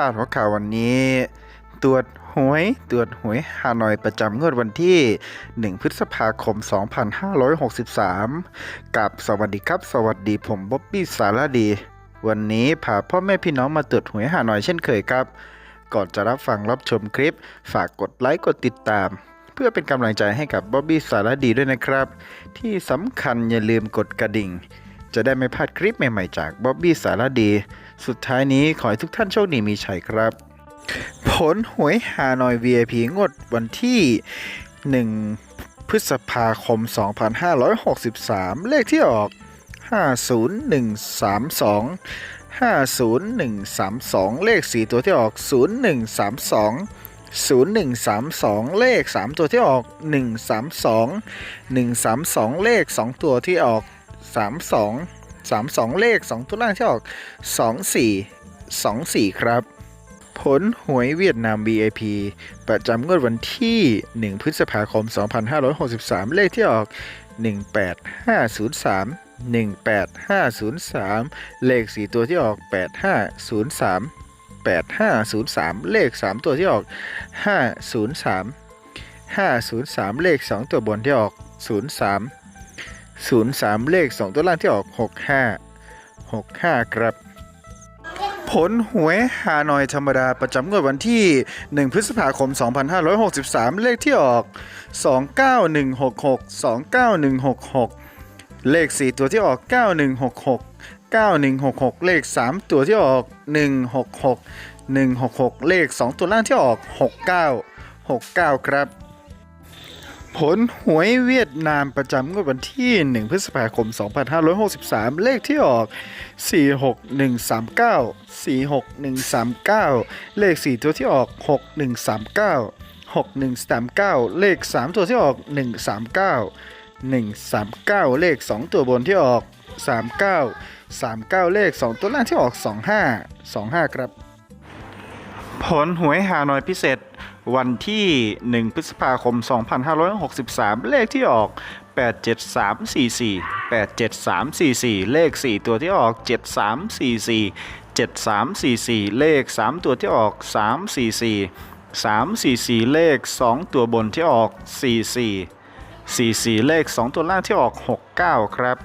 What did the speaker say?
พาดหัวข่าววันนี้ ตรวจหวยตรวจหวยฮานอยประจำงวดวันที่ 1 พฤษภาคม 2563 กับสวัสดีครับ สวัสดีผมบ๊อบบี้สารดี วันนี้พาพ่อแม่พี่น้องมาตรวจหวยฮานอยเช่นเคยครับ ก่อนจะรับฟังรับชมคลิป ฝากกดไลค์กดติดตาม เพื่อเป็นกำลังใจให้กับบ๊อบบี้สารดีด้วยนะครับ ที่สำคัญอย่าลืมกดกระดิ่ง จะได้ไม่พลาดคลิปใหม่ๆจากบ๊อบบี้สารดี สุดท้ายนี้ขอให้ทุกท่านโชคดีมีชัยครับ ผลหวยฮานอย VIP งวดวันที่ 1 พฤษภาคม 2563 เลขที่ออก 50132 50132 เลข 4 ตัวที่ออก 0132 0132 เลข 3 ตัวที่ออก 132 132 เลข 2 ตัวที่ออก 32 32เลข2ตัวล่างที่ออก24 24ครับ ผลหวยเวียดนาม VIP ประจำงวดวันที่ 1 พฤษภาคม 2563 เลขที่ออก 18503 18503 เลข 4 ตัวที่ออก 8503 8503 เลข 3 ตัวที่ออก 503 503 เลข 2 ตัวบนที่ออก 03 03 เลข 2 ตัวล่างที่ออก 65 65 ครับ ผลหวยฮานอยธรรมดาประจำงวดวันที่ 1 พฤษภาคม 2563 เลขที่ออก 29166 29166 เลข 4 ตัวที่ออก 9166 9166 เลข 3 ตัวที่ออก 166 166 เลข 2 ตัวล่างที่ออก 69 69 ครับ ผลหวยเวียดนามประจำงวดวันที่ 1 พฤษภาคม 2563 เลขที่ออก 46139 46139 เลข 4 ตัวที่ออก 6139 6139 เลข 3 ตัวที่ออก 139 139 เลข 2 ตัวบนที่ออก 39 39 เลข 2 ตัวล่างที่ออก 25 25 ครับ ผลหวยฮานอยพิเศษ วันที่ 1 พฤษภาคม 2563 เลขที่ออก 87344 87344 เลข 4 ตัวที่ออก 7344 7344 เลข 3 ตัวที่ออก 344 344 เลข 2 ตัวบนที่ออก 44 44 เลข 2 ตัวล่างที่ออก 69 ครับ